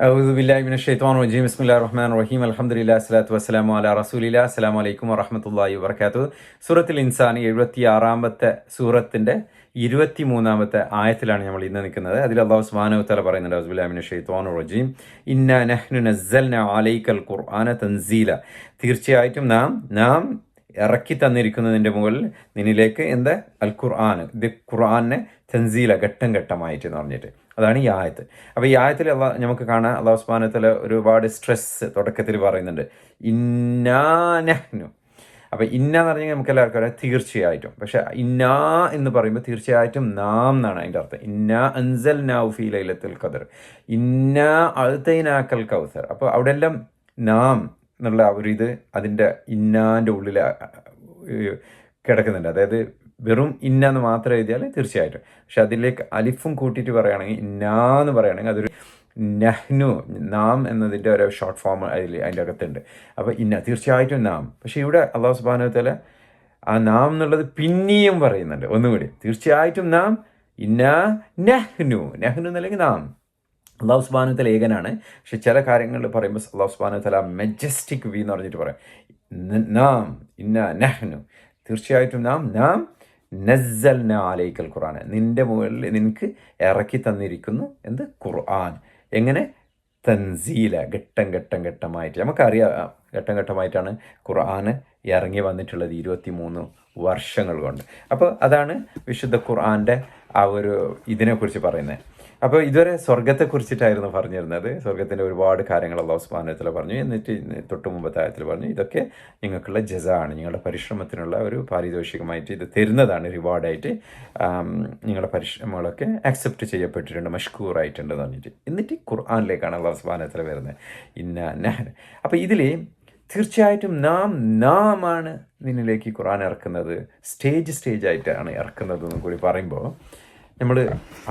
أعوذ بالله من الشيطان الرجيم بسم الله الرحمن الرحيم الحمد لله الصلاة والسلام على رسول الله السلام عليكم ورحمة الله وبركاته സൂറത്തിൽ ഇൻസാൻ എഴുപത്തി ആറാമത്തെ സൂറത്തിന്റെ ഇരുപത്തി മൂന്നാമത്തെ ആയത്തിലാണ് നമ്മൾ ഇന്ന് നിൽക്കുന്നത് അതിൽ അള്ളാഹു സുബ്ഹാനഹു വതആല പറയുന്നുണ്ട് അസ്ബുലാമിന് ഷെയ്ത്തോൻ റജീം ഇന്ന നഹ്നു നസ്സൽന അലൈക്കൽ ഖുർആന തൻസീല തീർച്ചയായിട്ടും നാം നാം ഇറക്കി തന്നിരിക്കുന്നതിൻ്റെ മുകളിൽ നിന്നിലേക്ക് എന്താ അൽ ഖുർആൻ ഇത് ഖുർആനെ തൻസീല ഘട്ടം ഘട്ടമായിട്ട് എന്ന് പറഞ്ഞിട്ട് അതാണ് ഈ ആയത്ത്. അപ്പോൾ ഈ ആയത്തിൽ അള്ളാഹ് നമുക്ക് കാണാം അള്ളാഹു ഉസ്മാനത്തിൽ ഒരുപാട് സ്ട്രെസ് തുടക്കത്തിൽ പറയുന്നുണ്ട്. ഇന്നാനഹ്നു അപ്പോൾ ഇന്ന എന്ന് പറഞ്ഞാൽ നമുക്ക് എല്ലാവർക്കും അറിയാം തീർച്ചയായിട്ടും. പക്ഷേ ഇന്ന എന്ന് പറയുമ്പോൾ തീർച്ചയായിട്ടും നാം എന്നാണ് അതിന്റെ അർത്ഥം. ഇന്ന അൻസൽ നൗഫി ലൈലത്തുൽ ഖദർ. ഇന്ന അഴുത്തൈനാക്കൽ കൗസർ. അപ്പോൾ അവിടെ എല്ലാം നാം എന്നുള്ള ഒരു ഇത് അതിന്റെ ഇന്നാന്റെ ഉള്ളിൽ കിടക്കുന്നുണ്ട്. അതായത് വെറും ഇന്ന എന്ന് മാത്രം എഴുതിയാൽ തീർച്ചയായിട്ടും. പക്ഷെ അതിലേക്ക് അലിഫും കൂട്ടിയിട്ട് പറയുകയാണെങ്കിൽ ഇന്ന എന്ന് പറയുകയാണെങ്കിൽ അതൊരു നഹ്നു നാം എന്നതിന്റെ ഒരു ഷോർട്ട് ഫോം അതിൽ അതിന്റെ അകത്തുണ്ട്. അപ്പോൾ ഇന്ന തീർച്ചയായിട്ടും നാം. പക്ഷേ ഇവിടെ അള്ളാഹു സുബാനുത്തല ആ നാം എന്നുള്ളത് പിന്നെയും പറയുന്നുണ്ട്. ഒന്നുകൂടി തീർച്ചയായിട്ടും നാം ഇന്ന നഹ്നു. നഹ്നു എന്നല്ലെങ്കിൽ നാം. അള്ളാഹു സുബാനുത്തല ഏകനാണ്. പക്ഷെ ചില കാര്യങ്ങൾ പറയുമ്പോൾ അള്ളാഹു സുബാനുത്തല മെജസ്റ്റിക് വി എന്ന് പറഞ്ഞിട്ട് പറയാം. നാം ഇന്ന നഹ്നു. തീർച്ചയായിട്ടും നാം നാം നസ്സൽന അലൈക്കൽ ഖുർആൻ. നിന്റെ മുകളിൽ നിനക്ക് ഇറക്കി തന്നിരിക്കുന്നു എന്ത്? ഖുർആൻ. എങ്ങനെ? തൻസീല ഘട്ടം ഘട്ടം ഘട്ടമായിട്ട്. നമുക്കറിയാം ഘട്ടം ഘട്ടമായിട്ടാണ് ഖുർആൻ ഇറങ്ങി വന്നിട്ടുള്ളത് ഇരുപത്തി മൂന്ന് വർഷങ്ങൾ കൊണ്ട്. അപ്പോൾ അതാണ് വിശുദ്ധ ഖുർആന്റെ ആ ഒരു ഇതിനെക്കുറിച്ച് പറയുന്നത്. അപ്പോൾ ഇതുവരെ സ്വർഗത്തെക്കുറിച്ചിട്ടായിരുന്നു പറഞ്ഞിരുന്നത്. സ്വർഗത്തിന്റെ ഒരുപാട് കാര്യങ്ങൾ അള്ളാഹു സ്മാനത്തിൽ പറഞ്ഞു. എന്നിട്ട് തൊട്ട് മുമ്പത്തെ ആയത്തിൽ പറഞ്ഞു ഇതൊക്കെ നിങ്ങൾക്കുള്ള ജസാണ്. നിങ്ങളുടെ പരിശ്രമത്തിനുള്ള ഒരു പാരിതോഷികമായിട്ട് ഇത് തരുന്നതാണ് റിവാർഡായിട്ട്. നിങ്ങളുടെ പരിശ്രമങ്ങളൊക്കെ അക്സെപ്റ്റ് ചെയ്യപ്പെട്ടിട്ടുണ്ട് മഷ്കൂറായിട്ടുണ്ട് എന്ന് പറഞ്ഞിട്ട്. എന്നിട്ട് ഖുർആാനിലേക്കാണ് അള്ളാഹു സ്മാനത്തിൽ വരുന്നത്. ഇന്ന നഹൻ അപ്പോൾ ഇതിൽ തീർച്ചയായിട്ടും നാം നാം ആണ് നിന്നിലേക്ക് ഖുറാൻ ഇറക്കുന്നത്. സ്റ്റേജ് സ്റ്റേജ് ആയിട്ടാണ് ഇറക്കുന്നത് എന്നും കൂടി പറയുമ്പോൾ നമ്മൾ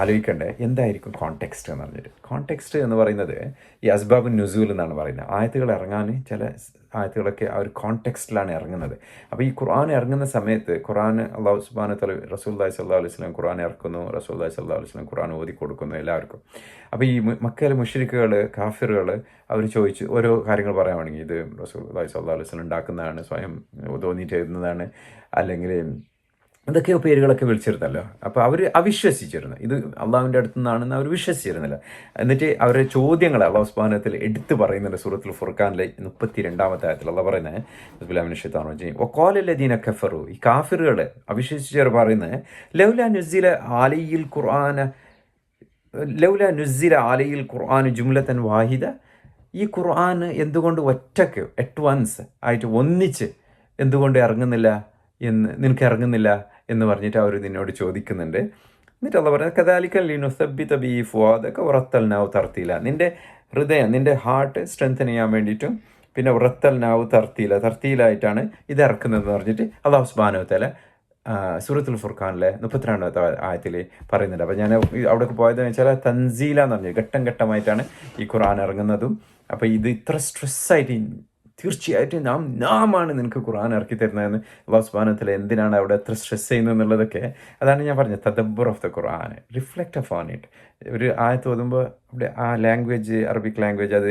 ആലോചിക്കേണ്ടത് എന്തായിരിക്കും കോണ്ടെക്സ്റ്റ് എന്ന് പറഞ്ഞിട്ട്. കോണ്ടെക്സ്റ്റ് എന്ന് പറയുന്നത് ഈ അസ്ബാബ് നുസൂൽ എന്നാണ് പറയുന്നത്. ആയത്തുകൾ ഇറങ്ങാൻ ചില ആയത്തുകളൊക്കെ ആ ഒരു കോണ്ടെക്സ്റ്റിലാണ് ഇറങ്ങുന്നത്. അപ്പോൾ ഈ ഖുർആൻ ഇറങ്ങുന്ന സമയത്ത് ഖുർആൻ അള്ളാഹു സുബാന തല റസൂല്ലായി സല്ലാ അലൈഹി സ്വലം ഖുർആൻ ഇറക്കുന്നു റസൂല്ലായി സല്ലാ അലൈഹി സ്വലം ഖുർആൻ ഓതി കൊടുക്കുന്നു എല്ലാവർക്കും. അപ്പോൾ ഈ മക്കയിലെ മുഷരിക്കുകൾ കാഫിറുകൾ അവർ ചോദിച്ച് ഓരോ കാര്യങ്ങൾ പറയുകയാണെങ്കിൽ ഇത് റസൂല്ലായി സല്ലാ അലൈഹി സ്വലം ഉണ്ടാക്കുന്നതാണ് സ്വയം തോന്നിയിട്ട് എഴുതുന്നതാണ് അല്ലെങ്കിൽ എന്തൊക്കെയോ പേരുകളൊക്കെ വിളിച്ചിരുന്നല്ലോ. അപ്പോൾ അവർ അവിശ്വസിച്ചിരുന്നു. ഇത് അള്ളാഹുവിന്റെ അടുത്തു നിന്നാണെന്ന് അവർ വിശ്വസിച്ചിരുന്നില്ല. എന്നിട്ട് അവരുടെ ചോദ്യങ്ങൾ അള്ളാഹു സ്പാനത്തിൽ എടുത്തു പറയുന്നുണ്ട് സൂറത്തുൽ ഫുർഖാനിലെ മുപ്പത്തി രണ്ടാമത്തെ ആയത്തിൽ. അള്ളാഹ് പറയുന്നത് അബ്ബുലാമിനിഷത്താണോ ചെയ്യും ഒ കോലല്ലദീന കഫറു. ഈ കാഫിറുകൾ അവിശ്വസിച്ചവർ പറയുന്നത് ലൗല നുസീല ആലയിൽ ഖുർആന ലൗല നുസീല ആലയിൽ ഖുർആൻ ജുംലത്തൻ വാഹിദ. ഈ ഖുർആൻ എന്തുകൊണ്ട് ഒറ്റയ്ക്ക് അറ്റ് വൺസ് ആയിട്ട് ഒന്നിച്ച് എന്തുകൊണ്ട് ഇറങ്ങുന്നില്ല എന്ന് നിനക്ക് ഇറങ്ങുന്നില്ല? എന്ന് പറഞ്ഞിട്ട് അവർ നിന്നോട് ചോദിക്കുന്നുണ്ട്. എന്നിട്ട് അല്ല പറയുന്നത് ലിനുസബി തബി ബി ഫുവാദൊക്കെ ഉറത്തൽ നാവ് തർത്തിയില്ല നിന്റെ ഹൃദയം നിന്റെ ഹാർട്ട് സ്ട്രെങ്തൻ ചെയ്യാൻ വേണ്ടിയിട്ടും പിന്നെ ഉറത്തൽ നാവ് തർത്തിയില്ല തർത്തിയിലായിട്ടാണ് ഇത് ഇറക്കുന്നതെന്ന് പറഞ്ഞിട്ട് അള്ളാഹു സുബാനു തല സൂറത്തുൽ ഫുർഖാനിലെ മുപ്പത്തിരണ്ടാമത്തെ ആയത്തിൽ പറയുന്നുണ്ട്. അപ്പോൾ ഞാൻ അവിടെ പോയതെന്ന് വെച്ചാൽ തൻസീല എന്ന് പറഞ്ഞത് ഘട്ടം ഘട്ടമായിട്ടാണ് ഈ ഖുർആൻ ഇറങ്ങുന്നതും. അപ്പോൾ ഇത് ഇത്ര സ്ട്രെസ്സായിട്ട് തീർച്ചയായിട്ടും നാം നാമാണ് നിനക്ക് ഖുർആൻ ഇറക്കി തരുന്നതെന്ന് വാസ്വാനത്തിൽ എന്തിനാണ് അവിടെ എത്ര സ്ട്രെസ് ചെയ്യുന്നത് എന്നുള്ളതൊക്കെ അതാണ് ഞാൻ പറഞ്ഞത്. തദബ്ബർ of the Quran reflect of on it ഒരു ആയത്ത് ഓതുമ്പോൾ അവിടെ ആ ലാംഗ്വേജ് അറബിക് ലാംഗ്വേജ് അത്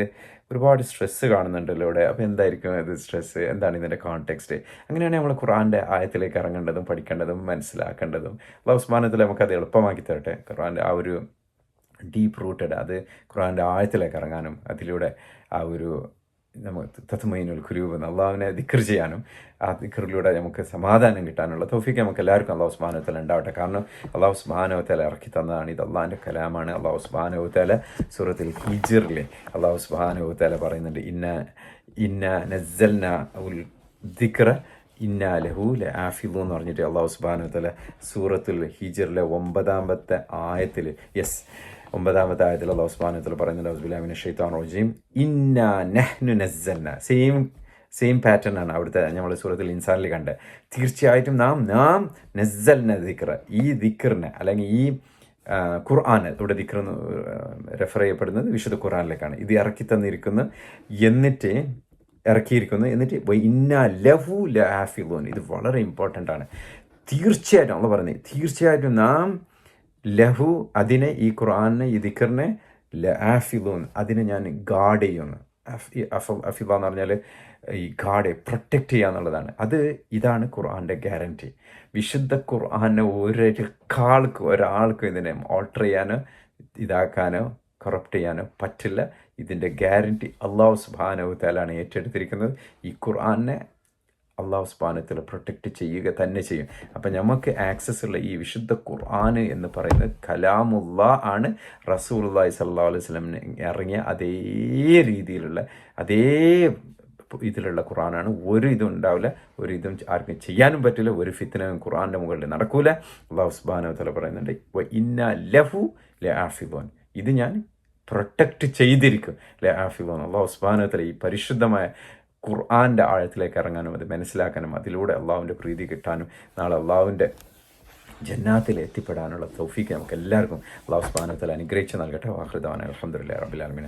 ഒരുപാട് സ്ട്രെസ്സ് കാണുന്നുണ്ടല്ലോ ഇവിടെ അപ്പോൾ എന്തായിരിക്കും ഇത് സ്ട്രെസ്സ് എന്താണ് ഇതിന്റെ കോൺടെക്സ്റ്റ് അങ്ങനെയാണ് നമ്മൾ ഖുറാന്റെ ആയത്തിലേക്ക് ഇറങ്ങേണ്ടതും പഠിക്കേണ്ടതും മനസ്സിലാക്കേണ്ടതും. അള്ളാഹു നമുക്ക് നമുക്കത് എളുപ്പമാക്കി തരട്ടെ. ഖുറാന്റെ ആ ഒരു ഡീപ്പ് റൂട്ടഡ് അത് ഖുറാന്റെ ആഴത്തിലേക്ക് ഇറങ്ങാനും അതിലൂടെ ആ ഒരു നമുക്ക് തത്മയിനുൽ കുരൂപ് എന്ന് അള്ളാഹുവിനെ ദിക്കർ ചെയ്യാനും ആ ദിക്കറിലൂടെ നമുക്ക് സമാധാനം കിട്ടാനുള്ള തോഫിക്ക് നമുക്ക് എല്ലാവർക്കും അള്ളാഹു സുബാനോത്തല ഉണ്ടാവട്ടെ. കാരണം അള്ളാഹു സുബാനോത്തല ഇറക്കി തന്നതാണ്. ഇത് അള്ളാഹിന്റെ കലാമാണ്. അള്ളാഹു സ്മാനവത്തല സൂറത്തിൽ ഹിജിറിൽ അള്ളാഹു സ്മാനവത്തല പറയുന്നുണ്ട് ഇന്ന ഇന്ന നസ്സൽന ഉൽ ദിക്ര ഇന്ന ലഹു ലെ ആഫിദു എന്ന് പറഞ്ഞിട്ട് അള്ളാഹു സുബാനു തല സൂറത്തുൽ ഹിജറിലെ ഒമ്പതാമത്തെ ആയത്തിൽ യെസ് ഒമ്പതാമത്തെ ആയത്തിൽ അള്ളാഹു സുബാനു തല പറയുന്നുണ്ട് അബ്ദുലാമിന് ഷെയ്ത്താൻ റോജിയും ഇന്ന നെഹ്നു നസ്സന്ന സെയിം സെയിം പാറ്റേൺ ആണ് അവിടുത്തെ നമ്മൾ സൂറത്തിൽ ഇൻസാനിൽ കണ്ട്. തീർച്ചയായിട്ടും നാം നാം നസ്സൽന ദിക്ർ ഈ ദിക്റിനെ അല്ലെങ്കിൽ ഈ ഖുർആൻ ഇവിടെ ദിക്ർ റെഫർ ചെയ്യപ്പെടുന്നത് വിശുദ്ധ ഖുർആാനിലേക്കാണ്. ഇത് ഇറക്കി തന്നിരിക്കുന്നു. എന്നിട്ട് ഇറക്കിയിരിക്കുന്നു. എന്നിട്ട് ഇന്ന ലഹു ലാഫിലൂൻ ഇത് വളരെ ഇമ്പോർട്ടന്റ് ആണ്. തീർച്ചയായിട്ടും നമ്മൾ പറയുന്നത് തീർച്ചയായിട്ടും നാം ലഹു അതിനെ ഈ ഖുർആനെ ഈ ദിക്കറിനെ ആഫിദൂൻ അതിനെ ഞാൻ ഗാർഡ് ചെയ്യുന്നു. അഫിബ എന്ന് പറഞ്ഞാൽ ഈ ഗാർഡ് പ്രൊട്ടക്റ്റ് ചെയ്യുക എന്നുള്ളതാണ്. അത് ഇതാണ് ഖുർആന്റെ ഗ്യാരന്റി. വിശുദ്ധ ഖുർആനെ ഒരാൾക്കും ഒരാൾക്കും ഇതിനെ ഓൾട്ടർ ചെയ്യാനോ ഇതാക്കാനോ കറപ്റ്റ് ചെയ്യാനോ പറ്റില്ല. ഇതിന്റെ ഗ്യാരന്റി അള്ളാഹു സുബാനവുത്താലാണ് ഏറ്റെടുത്തിരിക്കുന്നത്. ഈ ഖുർആനെ അള്ളാഹു സുബാനത്തിൽ പ്രൊട്ടക്റ്റ് ചെയ്യുക തന്നെ ചെയ്യും. അപ്പം നമുക്ക് ആക്സസ് ഉള്ള ഈ വിശുദ്ധ ഖുർആൻ എന്ന് പറയുന്നത് കലാമുള്ള ആണ്. റസൂലുള്ളാഹി സല്ലാ അലൈഹി സ്വലമിന് ഇറങ്ങിയ അതേ രീതിയിലുള്ള അതേ ഇതിലുള്ള ഖുറാനാണ് ഒരു ഇതും ഉണ്ടാവില്ല ഒരു ഇതും ആർക്കും ചെയ്യാനും പറ്റില്ല ഒരു ഫിത്തനും ഖുറാന്റെ മുകളിൽ നടക്കൂല. അള്ളാഹു സുബാനു തല പറയുന്നുണ്ട് "വ ഇന്ന ലഹു ലെ ആഫിബോൻ ഇത് ഞാൻ പ്രൊട്ടക്റ്റ് ചെയ്തിരിക്കും. ലെ ആഫിബോൻ അള്ളാഹു സുബാനു തല ഈ പരിശുദ്ധമായ ഖുർആന്റെ ആഴത്തിലേക്ക് ഇറങ്ങാനും അത് മനസ്സിലാക്കാനും അതിലൂടെ അള്ളാഹുവിന്റെ പ്രീതി കിട്ടാനും നാളെ അള്ളാഹുവിന്റെ ജന്നാത്തിൽ എത്തിപ്പെടാനുള്ള തൗഫീക്ക് നമുക്ക് എല്ലാവർക്കും അള്ളാഹു സ്ഥാനത്തിൽ അനുഗ്രഹിച്ച് നൽകട്ടെ. വാഹൃദാൻ അലഹമുല്ലാ റബിലാലമിൻ